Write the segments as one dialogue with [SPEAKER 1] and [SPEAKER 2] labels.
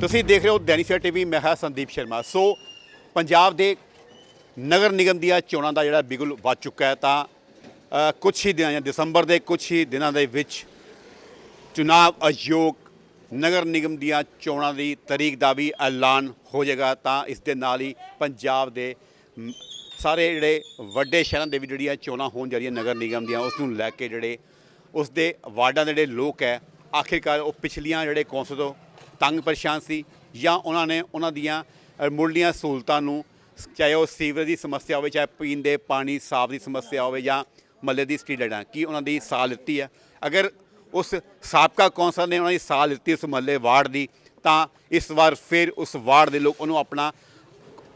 [SPEAKER 1] ਤੁਸੀਂ ਦੇਖ ਰਹੇ ਹੋ ਦੈਨਿਕ ਸਵੇਰਾ ਟੀਵੀ ਮੈਂ ਹਾਂ ਸੰਦੀਪ ਸ਼ਰਮਾ। ਸੋ ਪੰਜਾਬ ਦੇ ਨਗਰ ਨਿਗਮ ਦੀਆਂ ਚੋਣਾਂ ਦਾ ਜਿਹੜਾ ਬਿਗੁਲ ਵੱਜ ਚੁੱਕਾ ਹੈ ਤਾਂ ਅ, ਕੁਛ ਹੀ ਦਿਨਾਂ ਜਾਂ ਦਸੰਬਰ ਦੇ ਕੁਛ ਹੀ ਦਿਨਾਂ ਦੇ ਵਿੱਚ ਚੁਣਾਵ ਆਯੋਗ ਨਗਰ ਨਿਗਮ ਦੀਆਂ ਚੋਣਾਂ ਦੀ ਤਾਰੀਖ ਦਾ ਵੀ ਐਲਾਨ ਹੋ ਜਾਏਗਾ। ਤਾਂ ਇਸ ਦੇ ਨਾਲ ਹੀ ਪੰਜਾਬ ਦੇ ਸਾਰੇ ਜਿਹੜੇ ਵੱਡੇ ਸ਼ਹਿਰਾਂ ਦੇ ਵੀ ਜਿਹੜੀਆਂ ਚੋਣਾਂ ਹੋਣ ਜਾ ਰਹੀਆਂ ਨਗਰ ਨਿਗਮ ਦੀਆਂ ਉਸ ਨੂੰ ਲੈ ਕੇ ਜਿਹੜੇ ਉਸ ਦੇ ਵਾਰਡਾਂ ਦੇ ਜਿਹੜੇ ਲੋਕ ਹੈ ਆਖਿਰਕਾਰ ਉਹ ਪਿਛਲੀਆਂ ਜਿਹੜੇ ਕੌਂਸਲ ਤੋਂ ਤੰਗ ਪਰੇਸ਼ਾਨ ਸੀ ਜਾਂ ਉਹਨਾਂ ਨੇ ਉਹਨਾਂ ਦੀਆਂ ਅ, ਮੁੱਢਲੀਆਂ ਸਹੂਲਤਾਂ ਨੂੰ ਚਾਹੇ ਉਹ ਸੀਵਰੇਜ ਦੀ ਸਮੱਸਿਆ ਹੋਵੇ ਚਾਹੇ ਪੀਣ ਦੇ ਪਾਣੀ ਸਾਫ਼ ਦੀ ਸਮੱਸਿਆ ਹੋਵੇ ਜਾਂ ਮੱਲੇ ਦੀ ਸਟਰੀਟ ਲਾਈਟਾਂ ਕੀ ਉਹਨਾਂ ਦੀ ਸਾਹ ਲਿੱਤੀ ਹੈ? ਅਗਰ ਉਸ ਸਾਬਕਾ ਕੌਂਸਲ ਨੇ ਉਹਨਾਂ ਦੀ ਸਾਹ ਲਿੱਤੀ ਉਸ ਮਹੱਲੇ ਵਾਰਡ ਦੀ ਤਾਂ ਇਸ ਵਾਰ ਫਿਰ ਉਸ ਵਾਰਡ ਦੇ ਲੋਕ ਉਹਨੂੰ ਆਪਣਾ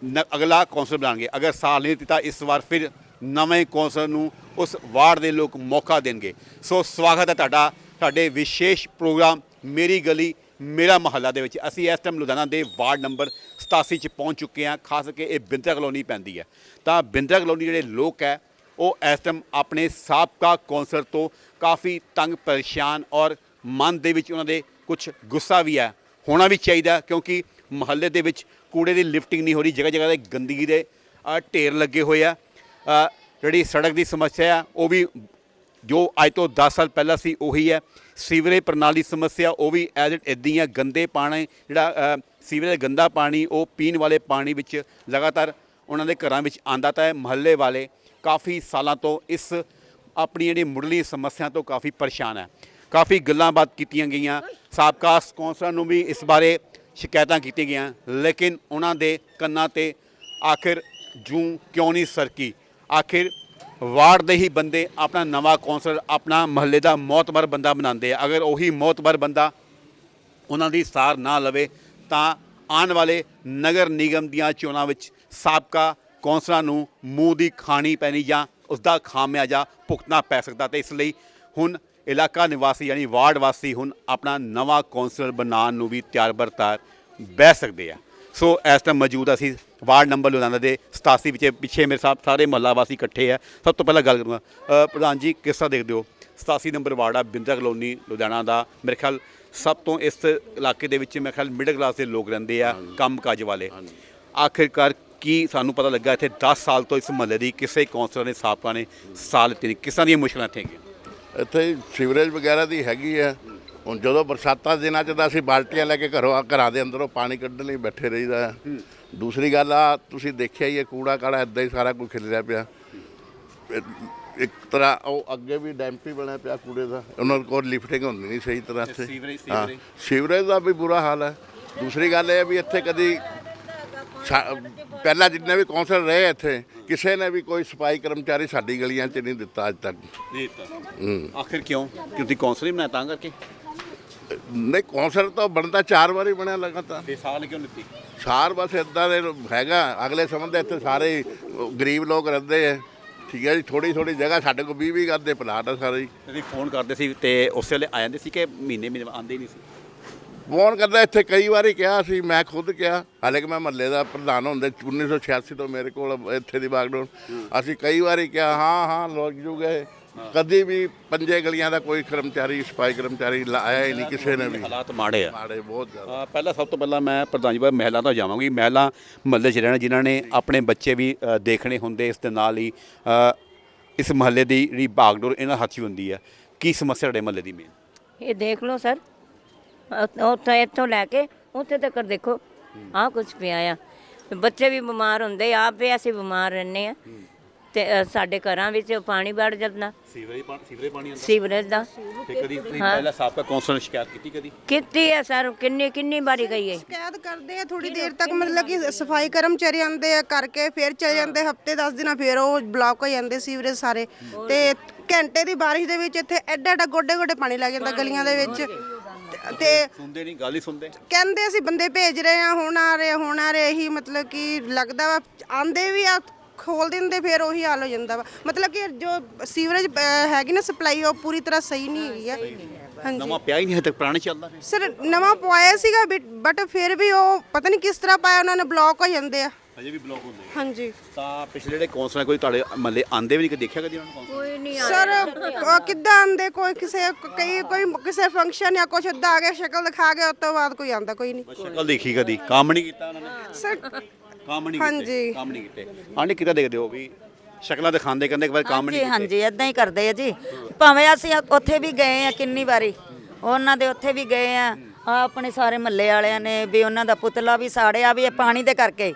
[SPEAKER 1] ਨ- ਅਗਲਾ ਕੌਂਸਲ ਬਣਾਉਣਗੇ। ਅਗਰ ਸਾਹ ਨਹੀਂ ਦਿੱਤਾ ਇਸ ਵਾਰ ਫਿਰ ਨਵੇਂ ਕੌਂਸਲ ਨੂੰ ਉਸ ਵਾਰਡ ਦੇ ਲੋਕ ਮੌਕਾ ਦੇਣਗੇ। ਸੋ ਸਵਾਗਤ ਹੈ ਤੁਹਾਡਾ ਸਾਡੇ ਵਿਸ਼ੇਸ਼ ਪ੍ਰੋਗਰਾਮ ਮੇਰੀ ਗਲੀ ਮੇਰਾ ਮਹੱਲਾ ਦੇ ਵਿੱਚ ਅਸੀਂ ਇਸ ਟਾਈਮ ਲੁਧਿਆਣਾ ਦੇ ਵਾਰਡ ਨੰਬਰ 87 ਚ ਪਹੁੰਚ ਚੁੱਕੇ ਹਾਂ, ਖਾਸ ਕਰਕੇ ਇਹ ਬਿੰਦਰਾ ਕਲੋਨੀ ਪੈਂਦੀ ਹੈ। ਤਾਂ ਬਿੰਦਰਾ ਕਲੋਨੀ ਜਿਹੜੇ ਲੋਕ ਹੈ, ਉਹ ਇਸ ਟਾਈਮ ਆਪਣੇ ਸਾਬਕਾ ਕੌਂਸਲਰ ਤੋਂ ਕਾਫੀ ਤੰਗ, ਪਰੇਸ਼ਾਨ ਔਰ ਮਨ ਦੇ ਵਿੱਚ ਉਹਨਾਂ ਦੇ ਕੁਝ ਗੁੱਸਾ ਵੀ ਹੈ। ਹੋਣਾ ਵੀ ਚਾਹੀਦਾ ਕਿਉਂਕਿ ਮਹੱਲੇ ਦੇ ਵਿੱਚ ਕੂੜੇ ਦੀ ਲਿਫਟਿੰਗ ਨਹੀਂ ਹੋ ਰਹੀ, ਜਗ੍ਹਾ ਜਗ੍ਹਾ ਤੇ ਗੰਦਗੀ ਦੇ ਢੇਰ ਲੱਗੇ ਹੋਏ ਆ। ਜਿਹੜੀ ਸੜਕ ਦੀ ਸਮੱਸਿਆ ਆ, ਉਹ ਵੀ ਜੋ ਅੱਜ ਤੋਂ 10 ਸਾਲ ਪਹਿਲਾਂ ਸੀ, ਉਹੀ ਹੈ। ਸੀਵਰੇਜ ਪ੍ਰਣਾਲੀ ਸਮੱਸਿਆ, ਉਹ ਵੀ ਐਜ਼ ਇਟ ਇਦਾਂ ਹੀ ਆ ਗੰਦੇ ਪਾਣੀ, ਜਿਹੜਾ ਸੀਵਰੇਜ ਗੰਦਾ ਪਾਣੀ, ਉਹ ਪੀਣ ਵਾਲੇ ਪਾਣੀ ਵਿੱਚ ਲਗਾਤਾਰ ਉਹਨਾਂ ਦੇ ਘਰਾਂ ਵਿੱਚ ਆਂਦਾ ਤਾਂ ਹੈ, ਮਹੱਲੇ ਵਾਲੇ ਕਾਫੀ ਸਾਲਾਂ ਤੋਂ ਇਸ ਆਪਣੀ ਜਿਹੜੀ ਮੁੱਢਲੀ ਸਮੱਸਿਆ ਤੋਂ ਕਾਫੀ ਪਰੇਸ਼ਾਨ ਹੈ। ਕਾਫੀ ਗੱਲਾਂ ਬਾਤ ਕੀਤੀਆਂ ਗਈਆਂ। ਸਾਬਕਾ ਕੌਂਸਲਰ ਨੂੰ ਵੀ ਇਸ ਬਾਰੇ ਸ਼ਿਕਾਇਤਾਂ ਕੀਤੀਆਂ ਗਈਆਂ। ਲੇਕਿਨ ਉਹਨਾਂ ਦੇ ਕੰਨਾਂ ਤੇ ਆਖਿਰ ਜੂੰ ਕਿਉਂ ਨਹੀਂ ਸਰਕੀ? ਆਖਿਰ ਵਾਰਡ ਦੇ ਹੀ ਬੰਦੇ ਆਪਣਾ ਨਵਾਂ ਕੌਂਸਲਰ, ਆਪਣਾ ਮਹੱਲੇ ਦਾ ਮੌਤਬਰ ਬੰਦਾ ਬਣਾਉਂਦੇ ਆ। ਅਗਰ ਉਹੀ ਮੌਤਬਰ ਬੰਦਾ ਉਹਨਾਂ ਦੀ ਸਾਰ ਨਾ ਲਵੇ, ਤਾਂ ਆਉਣ ਵਾਲੇ ਨਗਰ ਨਿਗਮ ਦੀਆਂ ਚੋਣਾਂ ਵਿੱਚ ਸਾਬਕਾ ਕੌਂਸਲਰਾਂ ਨੂੰ ਮੂੰਹ ਦੀ ਖਾਣੀ ਪੈਣੀ ਜਾਂ ਉਸ ਦਾ ਖਾਮਿਆਜਾ ਭੁਗਤਣਾ ਪੈ ਸਕਦਾ ਤੇ ਇਸ ਲਈ ਹੁਣ ਇਲਾਕਾ ਨਿਵਾਸੀ ਯਾਨੀ ਵਾਰਡ ਵਾਸੀ ਹੁਣ ਆਪਣਾ ਨਵਾਂ ਕੌਂਸਲਰ ਬਣਾਉਣ ਨੂੰ ਵੀ ਤਿਆਰ ਬਰਤਾਰ ਬਹਿ ਸਕਦੇ ਆ। ਸੋ ਇਸ ਟਾਈਮ ਮੌਜੂਦ ਅਸੀਂ ਵਾਰਡ ਨੰਬਰ ਲੁਧਿਆਣਾ ਦੇ 87 ਵਿੱਚ ਪਿੱਛੇ ਮੇਰੇ ਸਾਹ ਸਾਰੇ ਮਹੱਲਾ ਵਾਸੀ ਇਕੱਠੇ ਆ। ਸਭ ਤੋਂ ਪਹਿਲਾਂ ਗੱਲ ਕਰੂੰਗਾ ਪ੍ਰਧਾਨ ਜੀ ਕਿਸ ਤਰ੍ਹਾਂ ਦੇਖਦੇ ਹੋ? 87 ਨੰਬਰ ਵਾਰਡ ਆ ਬਿੰਦਰਾ ਕਲੋਨੀ ਲੁਧਿਆਣਾ ਦਾ। ਮੇਰੇ ਖਿਆਲ ਸਭ ਤੋਂ ਇਸ ਇਲਾਕੇ ਦੇ ਵਿੱਚ ਮੇਰੇ ਖਿਆਲ ਮਿਡਲ ਕਲਾਸ ਦੇ ਲੋਕ ਰਹਿੰਦੇ ਆ ਕੰਮ ਕਾਜ ਵਾਲੇ। ਆਖਿਰਕਾਰ ਕੀ ਸਾਨੂੰ ਪਤਾ ਲੱਗਾ ਇੱਥੇ 10 ਸਾਲ ਤੋਂ ਇਸ ਮਹੱਲੇ ਦੀ ਕਿਸੇ ਕੌਂਸਲਰ ਨੇ ਸਾਬਕਾ ਨੇ ਸਾਲ ਲਿੱਤੀ ਨਹੀਂ? ਕਿਸ ਦੀਆਂ ਮੁਸ਼ਕਲਾਂ ਇੱਥੇ ਹੈਗੀਆਂ?
[SPEAKER 2] ਇੱਥੇ ਸੀਵਰੇਜ ਵਗੈਰਾ ਦੀ ਹੈਗੀ ਹੈ ਹੁਣ ਜਦੋਂ ਬਰਸਾਤਾਂ ਦੇ ਦਿਨਾਂ 'ਚ ਤਾਂ ਅਸੀਂ ਬਾਲਟੀਆਂ ਲੈ ਕੇ ਘਰੋਂ ਘਰਾਂ ਦੇ ਅੰਦਰੋਂ ਪਾਣੀ ਕੱਢਣ ਲਈ ਬੈਠੇ ਰਹੀਦਾ ਹੈ। ਦੂਸਰੀ ਗੱਲ ਆ ਤੁਸੀਂ ਦੇਖਿਆ ਹੀ ਹੈ ਕੂੜਾ ਕਾੜਾ ਇਦਾਂ ਹੀ ਸਾਰਾ ਕੁਝ ਖਿਲਰਿਆ ਪਿਆ। ਇਹ- ਇੱਕ ਤਰ੍ਹਾਂ ਉਹ ਅੱਗੇ ਵੀ ਡੈਂਪ ਹੀ ਬਣਿਆ ਪਿਆ ਕੂੜੇ ਦਾ। ਉਹਨਾਂ ਕੋਲ ਲਿਫਟਿੰਗ ਹੁੰਦੀ ਨਹੀਂ ਸਹੀ ਤਰ੍ਹਾਂ ਇੱਥੇ।
[SPEAKER 1] Sewerage- sewerage?
[SPEAKER 2] ਸੀਵਰੇਜ ਦਾ ਵੀ ਬੁਰਾ ਹਾਲ ਹੈ। ਦੂਸਰੀ ਗੱਲ ਇਹ ਵੀ ਇੱਥੇ ਕਦੀ ਪਹਿਲਾਂ ਜਿੰਨੇ ਵੀ ਕੌਂਸਲ ਰਹੇ ਇੱਥੇ ਕਿਸੇ ਨੇ ਵੀ ਕੋਈ ਸਫ਼ਾਈ ਕਰਮਚਾਰੀ ਸਾਡੀ ਗਲੀਆਂ 'ਚ ਨਹੀਂ ਦਿੱਤਾ ਅੱਜ ਤੱਕ।
[SPEAKER 1] ਨਹੀਂ
[SPEAKER 2] ਹੂੰ।
[SPEAKER 1] ਆਖਿਰ ਕਿਉਂ? ਕਿਉਂਕਿ ਕੌਂਸਲਰ ਹੀ ਬਣਾਇਆ ਤਾਂ ਕਰਕੇ।
[SPEAKER 2] ਨਹੀਂ ਕੌਂਸਲ ਤਾਂ ਬਣਦਾ ਚਾਰ ਵਾਰੀ ਬਣਿਆ ਲਗਾਤਾਰ।
[SPEAKER 1] ਤੇ ਸਾਲ ਕਿਉਂ ਲਿੱਤੀ
[SPEAKER 2] ਸਾਰ ਬਸ ਇਦਾਂ ਦੇ ਹੈਗਾ। ਅਗਲੇ ਸਮੇਂ ਦੇ ਇੱਥੇ ਸਾਰੇ ਗਰੀਬ ਲੋਕ ਰਹਿੰਦੇ ਆ। ਠੀਕ ਹੈ ਜੀ ਥੋੜੀ ਥੋੜੀ ਜਗ੍ਹਾ ਸਾਡੇ ਕੋਲ 20 20 ਗੱਦੇ ਪਲਾਟ ਆ ਸਾਰੇ
[SPEAKER 1] ਤੁਸੀਂ ਫੋਨ ਕਰਦੇ ਸੀ ਤੇ ਉਸ ਵੇਲੇ ਆ ਜਾਂਦੇ ਸੀ ਕਿ ਮਹੀਨੇ ਮਹੀਨੇ ਆਉਂਦੇ ਹੀ ਨਹੀਂ ਸੀ?
[SPEAKER 2] ਫੋਨ ਕਰਦਾ ਇੱਥੇ ਕਈ ਵਾਰੀ ਕਿਹਾ ਸੀ ਮੈਂ ਖੁਦ ਕਿਹਾ। ਹਾਲੇ ਕਿ ਮੈਂ ਮਹੱਲੇ ਦਾ ਪ੍ਰਧਾਨ ਹੁੰਦੇ 1986 ਤੋਂ ਮੇਰੇ ਕੋਲ ਇੱਥੇ ਦੀ ਬਾਗਡੋਰ ਅਸੀਂ ਕਈ ਵਾਰੀ ਕਿਹਾ ਹਾਂ ਹਾਂ ਲੋਕ ਜੂਗੇ। ਕਦੀ ਵੀ ਪੰਜੇ ਗਲੀਆਂ ਦਾ ਕੋਈ ਕਰਮਚਾਰੀ ਸਫ਼ਾਈ ਕਰਮਚਾਰੀ ਲਾ- ਆਇਆ ਹੀ ਨਹੀਂ ਕਿਸੇ ਨੇ ਵੀ।
[SPEAKER 1] ਹਾਲਾਤ ਮਾੜੇ ਆ।
[SPEAKER 2] ਮਾੜੇ ਬਹੁਤ ਜ਼ਿਆਦਾ।
[SPEAKER 1] ਅ, ਪਹਿਲਾਂ ਸਭ ਤੋਂ ਪਹਿਲਾਂ ਮੈਂ ਪ੍ਰਧਾਨ ਜੀ ਬਾਈ ਮਹਿਲਾ ਤੋਂ ਜਾਵਾਂਗੀ। ਮਹਿਲਾ ਮਹੱਲੇ 'ਚ ਰਹਿਣਾ ਜਿਨ੍ਹਾਂ ਨੇ ਆਪਣੇ ਬੱਚੇ ਵੀ ਅ, ਦੇਖਣੇ ਹੁੰਦੇ ਇਸ ਦੇ ਨਾਲ ਹੀ ਅ, ਇਸ ਮਹੱਲੇ ਦੀ ਜਿਹੜੀ ਬਾਗਡੋਰ ਇਹਨਾਂ ਹੱਥ 'ਚ ਹੁੰਦੀ ਹੈ ਕੀ ਸਮੱਸਿਆ ਤੁਹਾਡੇ ਮਹੱਲੇ ਦੀ ਮੇਨ
[SPEAKER 3] ਇਹ ਦੇਖ ਲਓ ਸਰ। ਅ- ਉੱਥੇ ਇੱਥੋਂ ਲੈ ਕੇ ਉੱਥੇ ਤੱਕ ਦੇਖੋ। ਆਹ ਕੁਝ ਪਿਆ ਆ। ਬੱਚੇ ਵੀ ਬਿਮਾਰ ਹੁੰਦੇ ਆਪ ਵੀ ਅਸੀਂ ਬਿਮਾਰ ਰਹਿੰਦੇ ਆ। ਤੇ ਅ, ਸਾਡੇ ਘਰਾਂ ਵਿੱਚ ਪਾਣੀ ਵੜ ਜਾਂਦਾ।
[SPEAKER 1] ਸੀਵਰੇਜ ਸੀਵਰੇਜ ਪਾਣੀ ਆਉਂਦਾ?
[SPEAKER 3] ਸੀਵਰੇਜ ਦਾ।
[SPEAKER 1] ਤੇ ਕਦੀ ਤੁਸੀਂ ਪਹਿਲਾਂ ਸਾਬਕਾ ਕੌਂਸਲਰ ਨੇ ਸ਼ਿਕਾਇਤ ਕੀਤੀ ਕਦੀ?
[SPEAKER 3] ਕੀਤੀ ਹੈ ਸਰ ਕਿੰਨੀ ਕਿੰਨੀ ਵਾਰੀ ਗਈ ਹੈ।
[SPEAKER 4] ਸ਼ਿਕਾਇਤ ਕਰਦੇ ਆ ਥੋੜੀ ਦੇਰ ਤੱਕ ਮਤਲਬ ਕਿ ਸਫ਼ਾਈ ਕਰਮਚਾਰੀ ਆਉਂਦੇ ਆ ਕਰਕੇ ਫਿਰ ਚਲੇ ਜਾਂਦੇ ਹਫ਼ਤੇ 10 ਦਿਨਾਂ ਫਿਰ ਉਹ ਬਲੌਕ ਹੋ ਜਾਂਦੇ ਸੀਵਰੇਜ ਸਾਰੇ। ਤੇ ਘੰਟੇ ਦੀ ਬਾਰਿਸ਼ ਦੇ ਵਿੱਚ ਇੱਥੇ ਐਡਾ ਐਡਾ ਗੋਡੇ ਗੋਡੇ ਪਾਣੀ ਲੱਗ ਜਾਂਦਾ ਗਲੀਆਂ ਦੇ ਵਿੱਚ। ਤੇ- ਤੇ
[SPEAKER 1] ਸੁਣਦੇ ਨਹੀਂ ਗੱਲ ਹੀ ਸੁਣਦੇ।
[SPEAKER 4] ਕਹਿੰਦੇ ਅਸੀਂ ਬੰਦੇ ਭੇਜ ਰਹੇ ਆ ਹੁਣ ਆ ਰਹੇ ਹੁਣ ਆ ਰਹੇ ਇਹੀ ਮਤਲਬ ਕਿ ਲੱਗਦਾ ਵਾ ਆਂਦੇ ਵੀ ਆ ਖੋਲ ਦਿੰਦੇ ਫਿਰ ਉਹੀ ਹਾਲ ਹੋ ਜਾਂਦਾ ਵਾ। ਮਤਲਬ ਕਿ ਜੋ ਸੀਵਰੇਜ ਅਹ, ਹੈਗੀ ਨਾ ਸਪਲਾਈ ਉਹ ਪੂਰੀ ਤਰ੍ਹਾਂ ਸਹੀ ਨਹੀਂ ਹੈਗੀ ਆ। ਹਾਂਜੀ।
[SPEAKER 1] ਨਵਾਂ ਪਿਆ ਹੀ ਨਹੀਂ ਹਜੇ ਤੱਕ ਪੁਰਾਣਾ ਚੱਲਦਾ ਫਿਰ
[SPEAKER 4] ਸਰ ਨਵਾਂ ਪਵਾਇਆ ਸੀਗਾ ਬਟ ਫਿਰ ਵੀ ਉਹ ਪਤਾ ਨਹੀਂ ਕਿਸ ਤਰ੍ਹਾਂ ਪਾਇਆ ਉਹਨਾਂ ਨੇ ਬਲੌਕ ਹੋ ਜਾਂਦੇ ਆ।
[SPEAKER 1] ਅਜੇ ਵੀ ਬਲੌਕ ਹੁੰਦੇ
[SPEAKER 4] ਹਾਂਜੀ।
[SPEAKER 1] ਤਾਂ ਪਿਛਲੇ ਜਿਹੜੇ ਕੌਂਸਲਰ ਕੋਈ ਤੁਹਾਡੇ ਮਹੱਲੇ ਆਂਦੇ ਵੀ ਨਹੀਂ ਕਿ ਦੇਖਿਆ ਕਦੀ ਉਹਨਾਂ ਨੂੰ
[SPEAKER 3] ਕੋਈ ਨਹੀਂ
[SPEAKER 4] ਸਰ ਅਹ ਕਿੱਦਾਂ ਆਂਦੇ ਕੋਈ ਕਿਸੇ ਕਈ ਕੋਈ ਕਿਸੇ ਫੰਕਸ਼ਨ ਜਾਂ ਕੁਛ ਏਦਾਂ ਆ ਗਿਆ ਸ਼ਕਲ ਦਿਖਾ ਕੇ ਉਸ ਤੋਂ ਬਾਅਦ ਕੋਈ ਆਂਦਾ ਕੋਈ ਨਹੀਂ।
[SPEAKER 1] ਸ਼ਕਲ ਦੇਖੀ ਕਦੀ ਕੰਮ ਨਹੀਂ ਕੀਤਾ ਉਹਨਾਂ ਨੇ।
[SPEAKER 4] ਸਰ
[SPEAKER 1] ਕੰਮ ਨਹੀਂ ਕੀਤੇ
[SPEAKER 4] ਹਾਂਜੀ।
[SPEAKER 1] ਕੰਮ ਨਹੀਂ ਕੀਤੇ। ਆਂਟੀ ਕਿੱਦਾਂ ਦੇਖਦੇ ਹੋ ਵੀ ਸ਼ਕਲਾਂ ਦਿਖਾਉਂਦੇ ਕਹਿੰਦੇ ਇੱਕ ਵਾਰ ਕੰਮ ਨਹੀਂ
[SPEAKER 5] ਹਾਂਜੀ
[SPEAKER 1] ਕੀਤੇ।
[SPEAKER 5] ਹਾਂਜੀ ਇਦਾਂ ਹੀ ਕਰਦੇ ਆ ਜੀ। ਭਾਵੇਂ ਅਸੀਂ ਉੱਥੇ ਵੀ ਗਏ ਆ ਕਿੰਨੀ ਵਾਰੀ ਉਹਨਾਂ ਦੇ ਉੱਥੇ ਵੀ ਗਏ ਆ ਆਹ ਆਪਣੇ ਸਾਰੇ ਮੱਲੇ ਵਾਲਿਆਂ ਨੇ ਵੀ ਉਹਨਾਂ ਦਾ ਪੁਤਲਾ ਵੀ ਸਾੜਿਆ ਵੀ ਇਹ ਪਾਣੀ ਦੇ ਕਰਕੇ।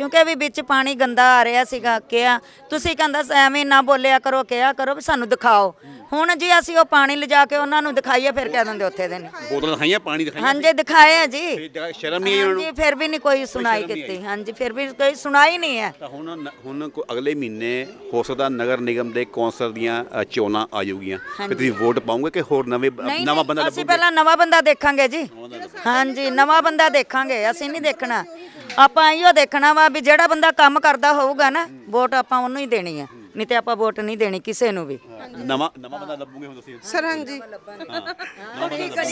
[SPEAKER 5] ਕਿਉਂਕਿ ਵੀ ਵਿੱਚ ਪਾਣੀ ਗੰਦਾ ਆ ਰਿਹਾ ਸੀਗਾ ਕਿਹਾ ਤੁਸੀਂ ਕਹਿੰਦਾ ਸ- ਐਵੇਂ ਨਾ ਬੋਲਿਆ ਕਰੋ ਕਿਹਾ ਕਰੋ ਵੀ ਸਾਨੂੰ ਦਿਖਾਓ। ਹੁਣ ਜੀ ਅਸੀਂ ਉਹ ਪਾਣੀ ਲਿਜਾ ਕੇ ਉਹਨਾਂ ਨੂੰ ਦਿਖਾਈਏ ਫਿਰ ਕਹਿ ਦਿੰਦੇ ਉੱਥੇ ਦੇ ਨੇ।
[SPEAKER 1] ਬੋਤਲਾਂ ਦਿਖਾਈਆਂ ਪਾਣੀ ਦਿਖਾਈਆਂ?
[SPEAKER 5] ਹਾਂਜੀ ਦਿਖਾਏ ਆ ਜੀ।
[SPEAKER 1] ਤੇ ਜਗ੍ਹਾ ਸ਼ਰਮ ਨਹੀਂ ਆਈ ਉਹਨਾਂ ਨੂੰ?
[SPEAKER 5] ਫਿਰ ਵੀ ਨਹੀਂ ਕੋਈ ਸੁਣਾਈ
[SPEAKER 1] ਸ਼ਰਮ ਨਹੀਂ
[SPEAKER 5] ਕੀਤੀ। ਹਾਂਜੀ ਫਿਰ ਵੀ ਕੋਈ ਸੁਣਾਈ ਨਹੀਂ ਹੈ।
[SPEAKER 1] ਤਾਂ ਹੁਣ ਨ- ਹੁਣ ਕੋ- ਅਗਲੇ ਮਹੀਨੇ ਹੋ ਸਕਦਾ ਨਗਰ ਨਿਗਮ ਦੇ ਕੌਂਸਲ ਦੀਆਂ ਅ, ਚੋਣਾਂ ਆ ਜਾਊਗੀਆਂ। ਤੇ ਤੁਸੀਂ ਵੋਟ ਪਾਉਂਗੇ ਕਿ ਹੋਰ ਨਵੇਂ
[SPEAKER 5] ਨਹੀਂ
[SPEAKER 1] ਨਵਾਂ ਬੰਦਾ
[SPEAKER 5] ਅਸੀਂ
[SPEAKER 1] ਲੱਭੋਗੇ?
[SPEAKER 5] ਪਹਿਲਾਂ ਨਵਾਂ ਬੰਦਾ ਦੇਖਾਂਗੇ ਜੀ। ਹਾਂਜੀ ਨਵਾਂ ਬੰਦਾ ਦੇਖਾਂਗੇ ਅਸੀਂ ਨਹੀਂ ਦੇਖਣਾ। ਆਪਾਂ ਇਹੋ ਦੇਖਣਾ ਵਾ ਵੀ ਜਿਹੜਾ ਬੰਦਾ ਕੰਮ ਕਰਦਾ ਹੋਊਗਾ ਨਾ ਵੋਟ ਆਪਾਂ ਉਹਨੂੰ ਹੀ ਦੇਣੀ ਆ। ਨਹੀਂ ਤੇ ਆਪਾਂ ਵੋਟ ਨਹੀਂ ਦੇਣੀ ਕਿਸੇ ਨੂੰ ਵੀ।
[SPEAKER 1] ਨਵਾਂ ਨਵਾਂ ਬੰਦਾ ਲੱਭੋਗੇ ਹੁਣ ਤੁਸੀਂ।
[SPEAKER 4] ਸਰ ਹਾਂਜੀ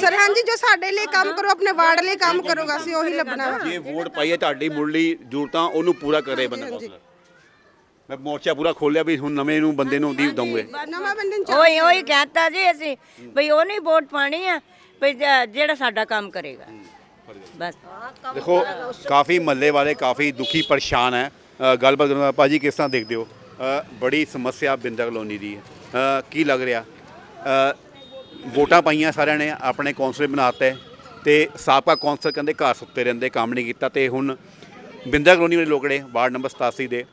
[SPEAKER 4] ਸਰ ਹਾਂਜੀ ਜੋ ਸਾਡੇ ਲਈ ਕੰਮ ਕਰੋ ਆਪਣੇ ਵਾਰਡ ਲਈ ਕੰਮ ਕਰੋਗਾ ਅਸੀਂ ਉਹੀ ਲੱਭਣਾ ਵਾ।
[SPEAKER 1] ਜੇ ਵੋਟ ਪਾਈਏ ਤੁਹਾਡੀ ਮੁੱਢਲੀ ਜ਼ਰੂਰਤਾਂ ਉਹਨੂੰ ਪੂਰਾ ਕਰੇ ਬੰਦਾ। ਕੌਂਸਲਰ ਮੈਂ ਮੋਰਚਾ ਪੂਰਾ ਖੋਲਿਆ ਵੀ ਹੁਣ ਨਵੇਂ ਨੂੰ ਬੰਦੇ ਨੂੰ ਦੀ ਦਊਂਗੇ।
[SPEAKER 4] ਨਵਾਂ ਬੰਦਨ ਚ
[SPEAKER 3] ਉਹੀ ਉਹੀ ਕਹਤਾ ਜੀ ਅਸੀਂ ਭਈ ਉਹ ਨਹੀਂ ਵੋਟ ਪਾਣੀ ਆ ਭਈ ਜ- ਜਿਹੜਾ ਸਾਡਾ ਕੰਮ ਕਰੇਗਾ। ਬਸ।
[SPEAKER 1] ਦੇਖੋ ਕਾਫੀ ਮੱਲੇ ਵਾਲੇ ਕਾਫੀ ਦੁਖੀ ਪਰੇਸ਼ਾਨ ਹੈ। ਅ, ਗੱਲਬਾਤ ਕਰੂੰਗਾ ਭਾਜੀ ਕਿਸ ਤਰ੍ਹਾਂ ਦੇਖਦੇ ਹੋ? ਅ, ਬੜੀ ਸਮੱਸਿਆ ਬਿੰਦਾ ਕਲੋਨੀ ਦੀ ਹੈ। ਅ, ਕੀ ਲੱਗ ਰਿਹਾ? ਅ, ਵੋਟਾਂ ਪਾਈਆਂ ਸਾਰਿਆਂ ਨੇ ਆਪਣੇ ਕੌਂਸਲਰ ਬਣਾਤੇ ਤੇ ਸਾਬਕਾ ਕੌਂਸਲਰ ਕਹਿੰਦੇ ਘਰ ਸੁੱਤੇ ਰਹਿੰਦੇ ਕੰਮ ਨਹੀਂ ਕੀਤਾ ਤੇ ਹੁਣ ਬਿੰਦਾ ਕਲੋਨੀ ਵਾਲੇ ਲੋਕੜੇ ਵਾਰਡ ਨੰਬਰ 87 ਦੇ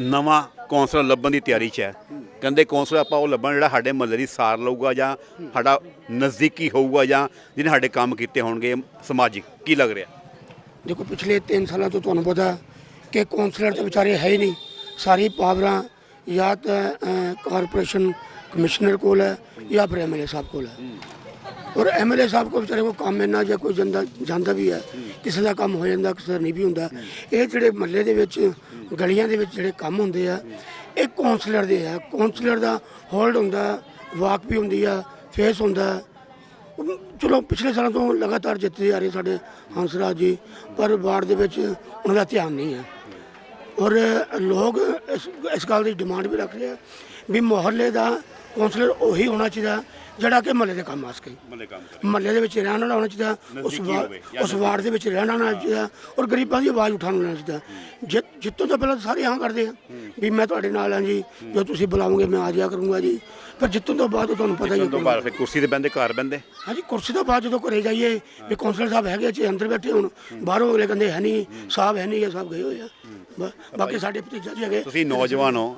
[SPEAKER 1] ਨਵਾਂ ਕੌਂਸਲਰ ਲੱਭਣ ਦੀ ਤਿਆਰੀ 'ਚ ਹੈ। ਕਹਿੰਦੇ ਕੌਂਸਲਰ ਆਪਾਂ ਉਹ ਲੱਭਣ ਜਿਹੜਾ ਸਾਡੇ ਮਹੱਲੇ ਦੀ ਸਾਰ ਲਊਗਾ ਜਾਂ ਸਾਡਾ ਨਜ਼ਦੀਕੀ ਹੋਊਗਾ ਜਾਂ ਜਿਹਨੇ ਸਾਡੇ ਕੰਮ ਕੀਤੇ ਹੋਣਗੇ, ਸਮਾਜਿਕ, ਕੀ ਲੱਗ ਰਿਹਾ?
[SPEAKER 6] ਦੇਖੋ, ਪਿਛਲੇ 3 ਸਾਲਾਂ ਤੋਂ ਤੁਹਾਨੂੰ ਪਤਾ ਕਿ ਕੌਂਸਲਰ ਤਾਂ ਵਿਚਾਰੇ ਹੈ ਹੀ ਨਹੀਂ। ਸਾਰੀ ਪਾਵਰਾਂ ਜਾਂ ਤਾਂ ਕਾਰਪੋਰੇਸ਼ਨ ਕਮਿਸ਼ਨਰ ਕੋਲ ਹੈ ਜਾਂ ਫਿਰ ਐਮਐਲਏ ਸਾਹਿਬ ਕੋਲ ਹੈ। ਔਰ ਐਮਐਲਏ ਸਾਹਿਬ ਕੋਲ ਵਿਚਾਰੇ ਕੋ ਕੰਮ ਇੰਨਾ ਜਾਂ ਕੋਈ ਜਾਂਦਾ ਜਾਂਦਾ ਵੀ ਹੈ, ਕਿਸੇ ਦਾ ਕੰਮ ਹੋ ਜਾਂਦਾ, ਕਿਸੇ ਦਾ ਨਹੀਂ ਵੀ ਹੁੰਦਾ, ਇਹ ਜਿਹੜੇ ਮਹੱਲੇ ਦੇ ਵਿੱਚ, ਗਲੀਆਂ ਦੇ ਵਿੱਚ ਜਿਹੜੇ ਕੰਮ ਹੁੰਦੇ ਆ, ਇਹ ਕਾਉਂਸਲਰ ਦੇ ਆ। ਕਾਉਂਸਲਰ ਦਾ ਹੋਲਡ ਹੁੰਦਾ, ਵਾਕ ਵੀ ਹੁੰਦੀ ਆ ਫੇਸ ਹੁੰਦਾ। ਚਲੋ, ਪਿਛਲੇ ਸਾਲਾਂ ਤੋਂ ਲਗਾਤਾਰ ਜਿੱਤਦੇ ਆ ਰਹੇ ਸਾਡੇ ਹੰਸਰਾਜ ਜੀ, ਪਰ ਵਾਰਡ ਦੇ ਵਿੱਚ ਉਹਨਾਂ ਦਾ ਧਿਆਨ ਨਹੀਂ ਹੈ। ਔਰ ਲੋਕ ਇਸ ਇਸ ਗੱਲ ਦੀ ਡਿਮਾਂਡ ਵੀ ਰੱਖ ਰਹੇ ਆ ਵੀ ਮੁਹੱਲੇ ਦਾ ਕਾਉਂਸਲਰ ਉਹੀ ਹੋਣਾ ਚਾਹੀਦਾ ਜਿਹੜਾ ਕਿ ਮਹੱਲੇ ਦੇ ਕੰਮ ਆ ਸਕੇ।
[SPEAKER 1] ਕੰਮ
[SPEAKER 6] ਮਹੱਲੇ ਦੇ ਵਿੱਚ ਰਹਿਣ ਵਾਲਾ ਹੋਣਾ ਚਾਹੀਦਾ ਉਸ
[SPEAKER 1] ਨਜ਼ਦੀਕੀ
[SPEAKER 6] ਵਾ-
[SPEAKER 1] ਹੋਵੇ ਜਾਂ
[SPEAKER 6] ਉਸ ਵਾਰਡ ਦੇ ਵਿੱਚ ਰਹਿਣਾ ਹੋਣਾ ਚਾਹੀਦਾ ਔਰ ਗਰੀਬਾਂ ਦੀ ਆਵਾਜ਼ ਉਠਾਉਣਾ ਹੋਣਾ ਚਾਹੀਦਾ। ਜਿ- ਜਿੱਤੋਂ ਤੋਂ ਪਹਿਲਾਂ ਸਾਰੇ ਹਾਂ ਕਰਦੇ ਆ ਵੀ ਮੈਂ ਤੁਹਾਡੇ ਨਾਲ ਹਾਂ ਜੀ ਜੋ ਤੁਸੀਂ ਬੁਲਾਓਗੇ ਮੈਂ ਆ ਜਾਇਆ ਕਰੂੰਗਾ ਜੀ। ਪਰ ਜਿੱਤੋਂ ਤੋਂ ਬਾਅਦ ਤੁਹਾਨੂੰ ਪਤਾ ਹੀ ਹੈ
[SPEAKER 1] ਤੋਂ ਬਾਅਦ ਫਿਰ ਕੁਰਸੀ ਤੇ ਬੈੰਦੇ ਘਰ ਬੈੰਦੇ
[SPEAKER 6] ਹਾਂਜੀ ਕੁਰਸੀ ਤੋਂ ਬਾਅਦ ਜਦੋਂ ਘਰੇ ਜਾਈਏ ਵੀ ਕੌਂਸਲਰ ਸਾਹਿਬ ਹੈਗੇ ਚ ਅੰਦਰ ਬੈਠੇ ਹੁਣ ਬਾਹਰੋਂ ਅਗਲੇ ਕਹਿੰਦੇ ਹੈ ਨਹੀਂ ਸਾਹਿਬ ਹੈ ਨਹੀਂ ਇਹ ਸਾਹਿਬ ਗਏ ਹੋਏ ਆ। ਬ- ਬਾਕੀ ਸਾਡੇ ਭਤੀਜਾ ਜੀ ਹੈਗੇ।
[SPEAKER 1] ਤੁਸੀਂ ਨੌਜਵਾਨ ਹੋ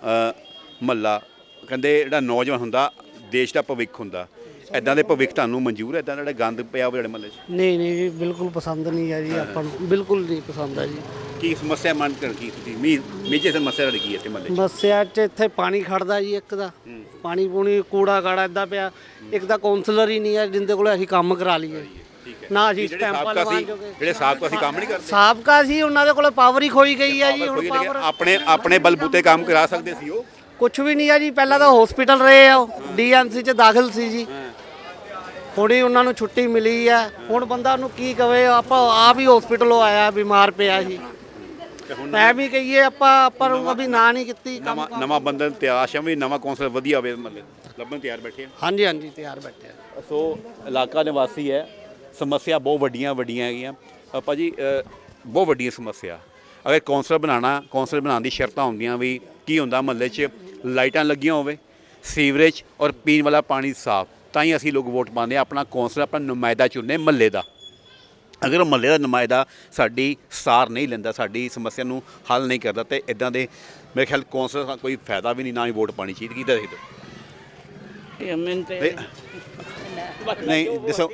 [SPEAKER 1] ਮੱਲਾ ਕਹਿੰਦੇ ਜਿਹੜਾ ਨੌਜਵਾਨ ਹੁੰਦਾ ਦੇਸ਼ ਦਾ ਭਵਿੱਖ ਹੁੰਦਾ। ਐਦਾਂ ਦੇ ਭਵਿੱਖ ਤੁਹਾਨੂੰ ਮਨਜ਼ੂਰ ਹੈ? ਐਦਾਂ ਜਿਹੜਾ ਗੰਦ ਪਿਆ ਹੋਵੇ ਜਿਹੜੇ ਮੱਲੇ 'ਚ?
[SPEAKER 7] ਨਹੀਂ ਨਹੀਂ ਜੀ ਬਿਲਕੁਲ ਪਸੰਦ ਨਹੀਂ ਹੈ ਜੀ ਆਪਾਂ ਨੂੰ। ਬਿਲਕੁਲ ਨਹੀਂ ਪਸੰਦ ਹੈ ਜੀ।
[SPEAKER 1] ਕੀ ਸਮੱਸਿਆ ਮੰਨ ਕਰ ਕੀ ਤੁਸੀਂ? ਮੀ ਮੇਜੇ ਸਮੱਸਿਆ ਤੁਹਾਡੀ ਕੀ ਹੈ ਇੱਥੇ ਮੱਲੇ 'ਚ?
[SPEAKER 7] ਮੱਸਿਆ ਚ ਇੱਥੇ ਪਾਣੀ ਖੜਦਾ ਜੀ ਇੱਕ ਦਾ। ਪਾਣੀ ਪੂਣੀ ਕੂੜਾ ਕਾੜਾ ਇਦਾਂ ਪਿਆ। ਇੱਕ ਤਾਂ ਕਾਉਂਸਲਰ ਹੀ ਨਹੀਂ ਹੈ ਜਿੰਦੇ ਕੋਲ ਅਸੀਂ ਕੰਮ ਕਰਾ ਲਈਏ। ਨਾ ਅਸੀਂ
[SPEAKER 1] ਜਿਹੜੇ
[SPEAKER 7] ਸਟੈਂਪਾਂ
[SPEAKER 1] ਸਾਬਕਾ ਸੀ
[SPEAKER 7] ਜੋਗੇ
[SPEAKER 1] ਜਿਹੜੇ ਸਾਬਕਾ ਸੀ ਕੰਮ ਨਹੀਂ ਕਰਦੇ?
[SPEAKER 7] ਸਾਬਕਾ ਸੀ ਉਹਨਾਂ ਦੇ ਕੋਲ ਪਾਵਰ ਹੀ ਖੋਈ ਗਈ ਹੈ ਜੀ ਹੁਣ ਪਾਵਰ
[SPEAKER 1] ਆਪਣੇ ਆਪਣੇ ਬਲਬੂਤੇ ਕੰਮ ਕਰਾ ਸਕਦੇ ਸੀ ਉਹ?
[SPEAKER 7] ਕੁਝ ਵੀ ਨਹੀਂ ਹੈ ਜੀ ਪਹਿਲਾਂ ਤਾਂ ਹਸਪੀਟਲ ਰਹੇ ਆ ਉਹ ਡੀਐਨਸੀ ਚ ਦਾਖਲ ਸੀ ਜੀ। ਹੁਣੀ ਉਹਨਾਂ ਨੂੰ ਛੁੱਟੀ ਮਿਲੀ ਹੈ ਹੁਣ ਬੰਦਾ ਨੂੰ ਕੀ ਕਵੇ ਆਪਾਂ ਆਪ ਹੀ ਹਸਪੀਟਲੋਂ ਆਇਆ ਬਿਮਾਰ ਪਿਆ ਸੀ। ਮੈਂ ਵੀ ਕਹੀਏ ਆਪਾਂ ਪਰ ਅਭੀ ਨਾ ਨਹੀਂ ਕੀਤੀ ਕੰਮ
[SPEAKER 1] ਨਵਾਂ ਬੰਦਨ ਤਿਆਸ਼ ਹੈ ਵੀ ਨਵਾਂ ਕੌਂਸਲਰ ਵਧੀਆ ਹੋਵੇ ਮੱਲੇ ਲੱਭਣ ਤਿਆਰ ਬੈਠੇ ਆ।
[SPEAKER 7] ਹਾਂਜੀ ਹਾਂਜੀ ਤਿਆਰ ਬੈਠੇ ਆ।
[SPEAKER 1] ਸੋ ਇਲਾਕਾ ਨਿਵਾਸੀ ਹੈ। ਸਮੱਸਿਆ ਬਹੁਤ ਵੱਡੀਆਂ ਵੱਡੀਆਂ ਹੈਗੀਆਂ। ਭਾਜੀ ਅ, ਬਹੁਤ ਵੱਡੀਆਂ ਸਮੱਸਿਆ। ਅਗਰ ਕੌਂਸਲਰ ਬਣਾਉਣਾ ਕੌਂਸਲਰ ਬਣਾਉਣ ਦੀ ਸ਼ਰਤਾਂ ਹੁੰਦੀਆਂ ਵੀ ਕੀ ਹੁੰਦਾ ਮਹੱਲੇ 'ਚ? ਲਾਈਟਾਂ ਲੱਗੀਆਂ ਹੋਵੇ ਸੀਵਰੇਜ ਔਰ ਪੀਣ ਵਾਲਾ ਪਾਣੀ ਸਾਫ਼ ਤਾਂ ਹੀ ਅਸੀਂ ਲੋਕ ਵੋਟ ਪਾਉਂਦੇ ਹਾਂ ਆਪਣਾ ਕੌਂਸਲਰ ਆਪਣਾ ਨੁਮਾਇੰਦਾ ਚੁਣਨੇ ਮਹੱਲੇ ਦਾ। ਅਗਰ ਮਹੱਲੇ ਦਾ ਨੁਮਾਇੰਦਾ ਸਾਡੀ ਸਾਰ ਨਹੀਂ ਲੈਂਦਾ ਸਾਡੀ ਸਮੱਸਿਆ ਨੂੰ ਹੱਲ ਨਹੀਂ ਕਰਦਾ ਤੇ ਇਦਾਂ ਦੇ ਮੇਰੇ ਖਿਆਲ ਕੌਂਸਲਰ ਦਾ ਕੋਈ ਫਾਇਦਾ ਵੀ ਨਹੀਂ ਨਾ ਹੀ ਵੋਟ ਪਾਣੀ ਚਾਹੀਦੀ ਕੀ ਦੱਸਦੇ ਨਹੀਂ ਦੱਸੋ।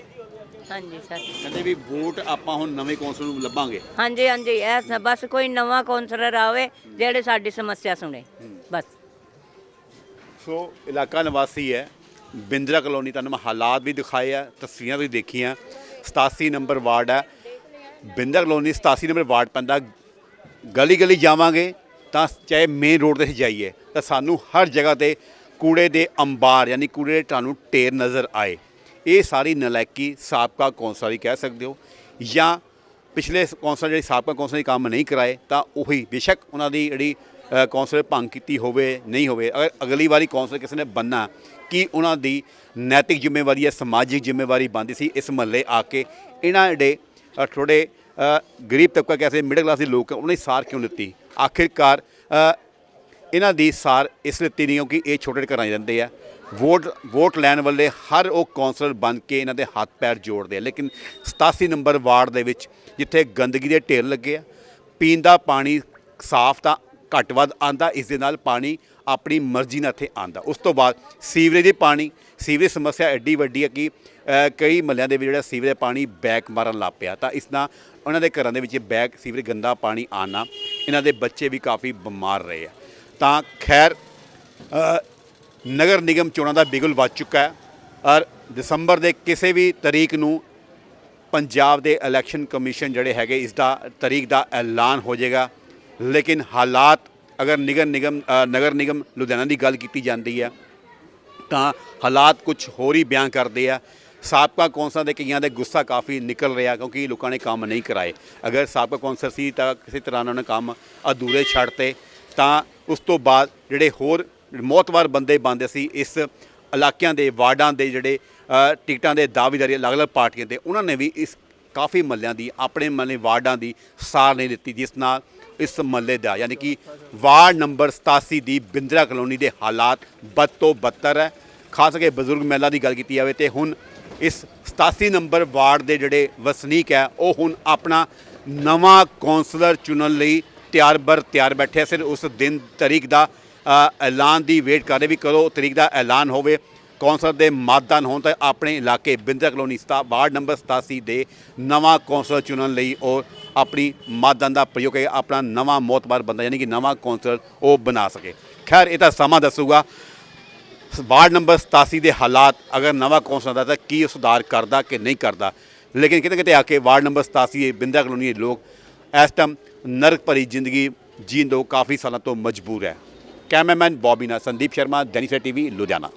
[SPEAKER 3] ਹਾਂਜੀ ਸਰ।
[SPEAKER 1] ਕਹਿੰਦੇ ਵੀ ਵੋਟ ਆਪਾਂ ਹੁਣ ਨਵੇਂ ਕੌਂਸਲ ਨੂੰ ਲੱਭਾਂਗੇ।
[SPEAKER 3] ਹਾਂਜੀ ਹਾਂਜੀ ਇਹ ਸ- ਬਸ ਕੋਈ ਨਵਾਂ ਕਾਉਂਸਲਰ ਆਵੇ ਜਿਹੜੇ ਸਾਡੀ ਸਮੱਸਿਆ ਸੁਣੇ ਬਸ।
[SPEAKER 1] ਸੋ ਇਲਾਕਾ ਨਿਵਾਸੀ ਹੈ ਬਿੰਦਰਾ ਕਲੋਨੀ ਤੁਹਾਨੂੰ ਮੈਂ ਹਾਲਾਤ ਵੀ ਦਿਖਾਏ ਆ ਤਸਵੀਰਾਂ ਵੀ ਦੇਖੀਆਂ 87 ਨੰਬਰ ਵਾਰਡ ਹੈ ਬਿੰਦਰਾ ਕਲੋਨੀ 87 ਨੰਬਰ ਵਾਰਡ ਪੈਂਦਾ ਗਲੀ ਗਲੀ ਜਾਵਾਂਗੇ ਤਾਂ ਚਾਹੇ ਮੇਨ ਰੋਡ ਤੇ ਜਾਈਏ ਤਾਂ ਸਾਨੂੰ ਹਰ ਜਗ੍ਹਾ ਤੇ ਕੂੜੇ ਦੇ ਅੰਬਾਰ ਯਾਨੀ ਕੂੜੇ ਦੇ ਤੁਹਾਨੂੰ ਢੇਰ ਨਜ਼ਰ ਆਏ। ਇਹ ਸਾਰੀ ਨਲਾਇਕੀ ਸਾਬਕਾ ਕੌਂਸਲ ਹੀ ਕਹਿ ਸਕਦੇ ਹੋ ਜਾਂ ਪਿਛਲੇ ਕੌਂਸਲ ਜਿਹੜੀ ਸਾਬਕਾ ਕੌਂਸਲ ਨੇ ਕੰਮ ਨਹੀਂ ਕਰਾਏ ਤਾਂ ਉਹੀ ਬੇਸ਼ੱਕ ਉਹਨਾਂ ਦੀ ਜਿਹੜੀ ਕੌਂਸਲ ਭੰਗ ਕੀਤੀ ਹੋਵੇ ਨਹੀਂ ਹੋਵੇ। ਅਗਰ ਅਗਲੀ ਵਾਰੀ ਕੌਂਸਲ ਕਿਸੇ ਨੇ ਬੰਨਾ ਕਿ ਉਹਨਾਂ ਦੀ ਨੈਤਿਕ ਜ਼ਿੰਮੇਵਾਰੀ ਹੈ ਸਮਾਜਿਕ ਜ਼ਿੰਮੇਵਾਰੀ ਬਣਦੀ ਸੀ ਇਸ ਮਹੱਲੇ ਆ ਕੇ ਇਹਨਾਂ ਜਿਹੜੇ ਅ, ਥੋੜ੍ਹੇ ਗਰੀਬ ਤਬਕਾ ਕੈਸੇ ਮਿਡਲ ਕਲਾਸ ਦੇ ਲੋਕ ਉਹਨਾਂ ਦੀ ਸਾਰ ਕਿਉਂ ਲਿੱਤੀ? ਆਖਿਰਕਾਰ ਇਹਨਾਂ ਦੀ ਸਾਰ ਇਸ ਲਿੱਤੀ ਨਹੀਂ ਕਿਉਂਕਿ ਇਹ ਛੋਟੇ ਘਰਾਂ 'ਚ ਰਹਿੰਦੇ ਆ। ਵੋਟ ਵੋਟ ਲੈਣ ਵਾਲੇ ਹਰ ਉਹ ਕੌਂਸਲਰ ਬਣ ਕੇ ਇਹਨਾਂ ਦੇ ਹੱਥ ਪੈਰ ਜੋੜਦੇ ਆ। ਲੇਕਿਨ 87 ਨੰਬਰ ਵਾਰਡ ਦੇ ਵਿੱਚ ਜਿੱਥੇ ਗੰਦਗੀ ਦੇ ਢੇਰ ਲੱਗੇ ਆ, ਪੀਣ ਦਾ ਪਾਣੀ ਸਾਫ਼ ਤਾਂ ਘੱਟ ਵੱਧ ਆਂਦਾ ਇਸ ਦੇ ਨਾਲ ਪਾਣੀ ਆਪਣੀ ਮਰਜ਼ੀ ਨਾਲ ਇੱਥੇ ਆਂਦਾ ਉਸ ਤੋਂ ਬਾਅਦ ਸੀਵਰੇਜ ਦੇ ਪਾਣੀ, ਸੀਵਰੇਜ ਸਮੱਸਿਆ ਐਡੀ ਵੱਡੀ ਹੈ ਕਿ ਕਈ ਮਹੱਲਿਆਂ ਦੇ ਵਿੱਚ ਜਿਹੜਾ ਸੀਵਰੇਜ ਦਾ ਪਾਣੀ ਬੈਕ ਮਾਰਨ ਲੱਗ ਪਿਆ। ਤਾਂ ਇਸ ਨਾਲ ਉਹਨਾਂ ਦੇ ਘਰਾਂ ਦੇ ਵਿੱਚ ਬੈਕ ਸੀਵਰੇਜ ਗੰਦਾ ਪਾਣੀ ਆਣਾ ਇਹਨਾਂ ਦੇ ਬੱਚੇ ਵੀ ਕਾਫੀ ਬਿਮਾਰ ਰਹੇ ਆ। ਤਾਂ ਖੈਰ ਨਗਰ ਨਿਗਮ ਚੋਣਾਂ ਦਾ ਬਿਗੁਲ ਵੱਜ ਚੁੱਕਾ ਹੈ ਔਰ ਦਸੰਬਰ ਦੇ ਕਿਸੇ ਵੀ ਤਰੀਕ ਨੂੰ ਪੰਜਾਬ ਦੇ ਇਲੈਕਸ਼ਨ ਕਮਿਸ਼ਨ ਜਿਹੜੇ ਹੈਗੇ, ਇਸ ਦਾ ਤਰੀਕ ਦਾ ਐਲਾਨ ਹੋ ਜਾਏਗਾ। ਲੇਕਿਨ ਹਾਲਾਤ ਅਗਰ ਨਿਗਰ ਨਿਗਮ ਨਗਰ ਨਿਗਮ ਲੁਧਿਆਣਾ ਦੀ ਗੱਲ ਕੀਤੀ ਜਾਂਦੀ ਹੈ, ਤਾਂ ਹਾਲਾਤ ਕੁਝ ਹੋਰ ਹੀ ਬਿਆਨ ਕਰਦੇ ਆ। ਸਾਬਕਾ ਕੌਂਸਲਰ ਦੇ ਕਈਆਂ ਦੇ ਗੁੱਸਾ ਕਾਫੀ ਨਿਕਲ ਰਿਹਾ ਕਿਉਂਕਿ ਲੋਕਾਂ ਨੇ ਕੰਮ ਨਹੀਂ ਕਰਾਏ। ਅਗਰ ਸਾਬਕਾ ਕੌਂਸਲ ਸੀ ਤਾਂ ਕਿਸੇ ਤਰ੍ਹਾਂ ਉਹਨਾਂ ਨੇ ਕੰਮ ਅਧੂਰੇ ਛੱਡਤੇ ਤਾਂ ਉਸ ਤੋਂ ਬਾਅਦ ਜਿਹੜੇ ਹੋਰ ਮੌਤਵਾਰ ਬੰਦੇ ਬੰਦੇ ਸੀ ਇਸ ਇਲਾਕਿਆਂ ਦੇ ਵਾਰਡਾਂ ਦੇ ਜਿਹੜੇ ਟਿਕਟਾਂ ਦੇ ਦਾਅਵੇਦਾਰੀ ਅਲੱਗ-ਅਲੱਗ ਪਾਰਟੀਆਂ ਦੇ, ਉਹਨਾਂ ਨੇ ਵੀ ਇਸ ਕਾਫੀ ਮਹੱਲਿਆਂ ਦੀ, ਆਪਣੇ ਮਹੱਲੇ ਵਾਰਡਾਂ ਦੀ ਸਾਰ ਨਹੀਂ ਦਿੱਤੀ, ਜਿਸ ਨਾਲ ਇਸ ਮਹੱਲੇ ਦਾ ਯਾਨੀ ਕਿ ਵਾਰਡ ਨੰਬਰ 87 ਦੀ ਬਿੰਦਰਾ ਕਲੋਨੀ ਦੇ ਹਾਲਾਤ ਬਦ ਤੋਂ ਬਦਤਰ ਹੈ ਖਾਸ ਕਰਕੇ ਬਜ਼ੁਰਗ ਮਹਿਲਾ ਦੀ ਗੱਲ ਕੀਤੀ ਜਾਵੇ ਤੇ ਹੁਣ ਇਸ 87 ਨੰਬਰ ਵਾਰਡ ਦੇ ਜਿਹੜੇ ਵਸਨੀਕ ਹੈ, ਉਹ ਹੁਣ ਆਪਣਾ ਨਵਾਂ ਕੌਂਸਲਰ ਚੁਣਨ ਲਈ ਤਿਆਰ ਬਰ ਤਿਆਰ ਬੈਠੇ ਆ। ਸਿਰ ਉਸ ਦਿਨ ਤਰੀਕ ਦਾ ਐਲਾਨ ਦੀ ਵੇਟ ਕਰ ਰਹੇ ਵੀ ਕਦੋਂ ਤਰੀਕ ਦਾ ਐਲਾਨ ਹੋਵੇ। ਕੌਂਸਲਰ ਦੇ ਮਤਦਾਨ ਹੋਣ ਤਾਂ ਆਪਣੇ ਇਲਾਕੇ ਬਿੰਦਰਾ ਕਲੋਨੀ ਸਤਾ, ਵਾਰਡ ਨੰਬਰ 87 ਦੇ ਨਵਾਂ ਕੌਂਸਲਰ ਚੁਣਨ ਲਈ ਉਹ ਆਪਣੀ ਮਤਦਾਨ ਦਾ ਪ੍ਰਯੋਗ ਕਰਕੇ ਆਪਣਾ ਨਵਾਂ ਮੋਤਬਾਰ ਬੰਦਾ ਯਾਨੀ ਕਿ ਨਵਾਂ ਕੌਂਸਲਰ ਉਹ ਬਣਾ ਸਕੇ। ਖੈਰ, ਇਹ ਤਾਂ ਸਮਾਂ ਦੱਸੂਗਾ। ਵਾਰਡ ਨੰਬਰ 87 ਦੇ ਹਾਲਾਤ ਅਗਰ ਨਵਾਂ ਕੌਂਸਲਰ ਦਾ ਤਾਂ ਕੀ ਉਹ ਸੁਧਾਰ ਕਰਦਾ ਕਿ ਨਹੀਂ ਕਰਦਾ? ਲੇਕਿਨ ਕਿਤੇ ਕਿਤੇ ਆ ਕੇ ਵਾਰਡ ਨੰਬਰ 87 ਦੇ ਬਿੰਦਰਾ ਕਲੋਨੀ ਦੇ ਲੋਕ ਇਸ ਟਾਈਮ ਨਰਕ ਭਰੀ ਜ਼ਿੰਦਗੀ ਜੀਣ ਤੋਂ ਕਾਫੀ ਸਾਲਾਂ ਤੋਂ ਮਜਬੂਰ ਹੈ। ਕੈਮਰਾਮੈਨ ਬੌਬੀ ਨਾਲ ਸੰਦੀਪ ਸ਼ਰਮਾ ਦੈਨਿਕ ਟੀਵੀ ਲੁਧਿਆਣਾ।